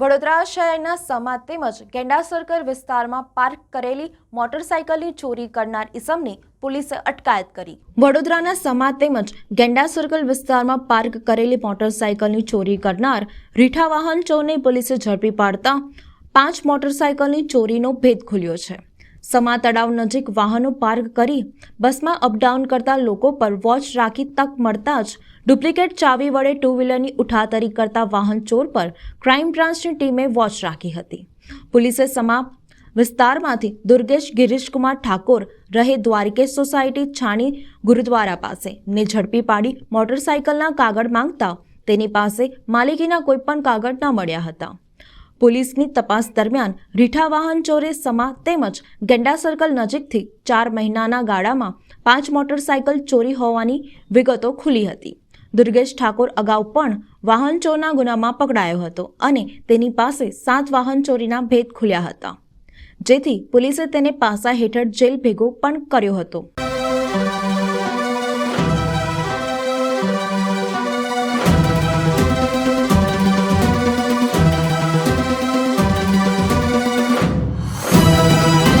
વડોદરા શહેરના સમા તેમજ ગેંડા સર્કલ વિસ્તારમાં પાર્ક કરેલી મોટરસાયકલની ચોરી કરનાર ઇસમની પોલીસે અટકાયત કરી. વડોદરાના સમા તેમજ ગેંડા સર્કલ વિસ્તારમાં પાર્ક કરેલી મોટરસાયકલની ચોરી કરનાર રીઠા વાહન ચોરને પોલીસે ઝડપી પાડતા પાંચ મોટરસાયકલની ચોરીનો ભેદ ખુલ્યો છે. સમા તળાવ નજીક વાહનો પાર્ક કરી બસમાં અપડાઉન કરતા લોકો પર વોચ રાખી તક મળતા જ ડુપ્લિકેટ ચાવી વડે ટુ વ્હીલરની ઉઠાતરી કરતા વાહન ચોર પર ક્રાઇમ બ્રાન્ચની ટીમે વોચ રાખી હતી. પોલીસે સમા વિસ્તારમાંથી દુર્ગેશ ગિરીશકુમાર ઠાકોર રહે દ્વારિકેશ સોસાયટી છાણી ગુરુદ્વારા પાસે ને ઝડપી પાડી મોટરસાયકલના કાગળ માંગતા તેની પાસે માલિકીના કોઈપણ કાગળ ન મળ્યા હતા. પોલીસની તપાસ દરમિયાન રીઠા વાહન ચોરે સમા તેમજ ગેંડા સર્કલ નજીકથી ચાર મહિનાના ગાળામાં પાંચ મોટરસાયકલ ચોરી હોવાની વિગતો ખુલી હતી. દુર્ગેશ ઠાકોર અગાઉ પણ વાહન ચોરના ગુનામાં પકડાયો હતો અને તેની પાસે સાત વાહન ચોરીના ભેદ ખુલ્યા હતા. જેથી પોલીસે તેને પાસા હેઠળ જેલ ભેગો પણ કર્યો હતો.